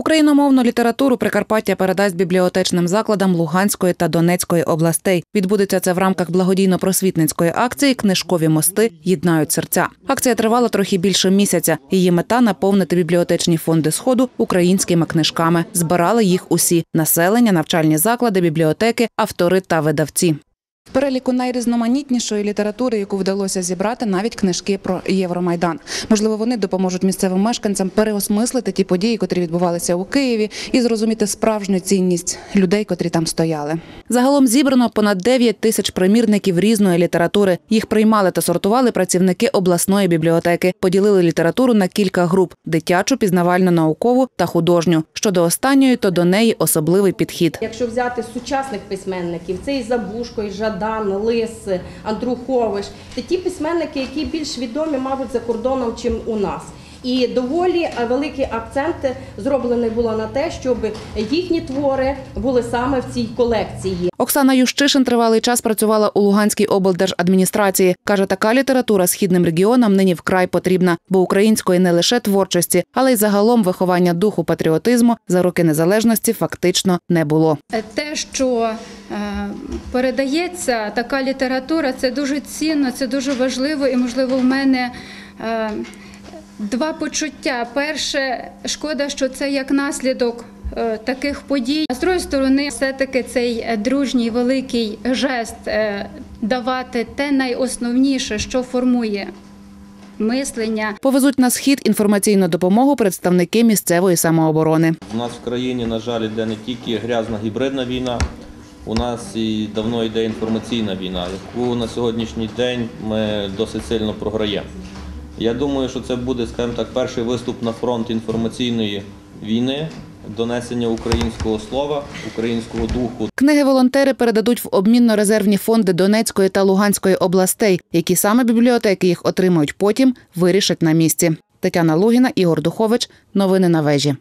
Україномовну літературу Прикарпаття передасть бібліотечним закладам Луганської та Донецької областей. Відбудеться це в рамках благодійно-просвітницької акції Книжкові мости єднають серця. Акція тривала трохи більше місяця. Її мета наповнити бібліотечні фонди сходу українськими книжками. Збирали їх усі населення, навчальні заклади, бібліотеки, автори та видавці. Переліку найрізноманітнішої літератури, яку вдалося зібрати, навіть книжки про Євромайдан. Можливо, вони допоможуть місцевим мешканцям переосмислити ті події, котрі відбувалися у Києві, і зрозуміти справжню цінність людей, котрі там стояли. Загалом зібрано понад 9 тисяч примірників різної літератури. Їх приймали та сортували працівники обласної бібліотеки. Поділили літературу на кілька груп: дитячу, пізнавально-наукову та художню. Щодо останньої, то до неї особливий підхід. Якщо взяти сучасних письменників, це і Забушко, і Жадан, Лис, Андрухович, це ті письменники, які більш відомі, мабуть, за кордоном, чим у нас. І доволі е, великий акцент зроблений було на те, щоб їхні твори були саме в цій колекції. Оксана Ющишин тривалий час працювала у Луганській облдержадміністрації. Каже, така література східним регіонам нині вкрай потрібна, бо української не лише творчості, але й загалом виховання духу патріотизму за роки незалежності фактично не було. Те, що е, передається така література, це дуже цінно, це дуже важливо, і можливо в мене. Два почуття. Перше, шкода, що це як наслідок е, таких подій. А з другої сторони, все-таки цей е, дружній великий жест е, давати те найосновніше, що формує мислення, Повезуть на схід інформаційну допомогу представники місцевої самооборони. У нас в країні, на жаль, йде не тільки грязна гібридна війна, у нас і давно йде інформаційна війна, яку на сьогоднішній день ми досить сильно програємо. Я думаю, що це буде, скажімо так, перший виступ на фронт інформаційної війни, донесення українського слова, українського духу Книги волонтери передадуть в обмінно-резервні фонди Донецької та Луганської областей, які саме бібліотеки їх отримають потім, вирішать на місці. Тетяна Лугіна, Ігор Духович. Новини на вежі.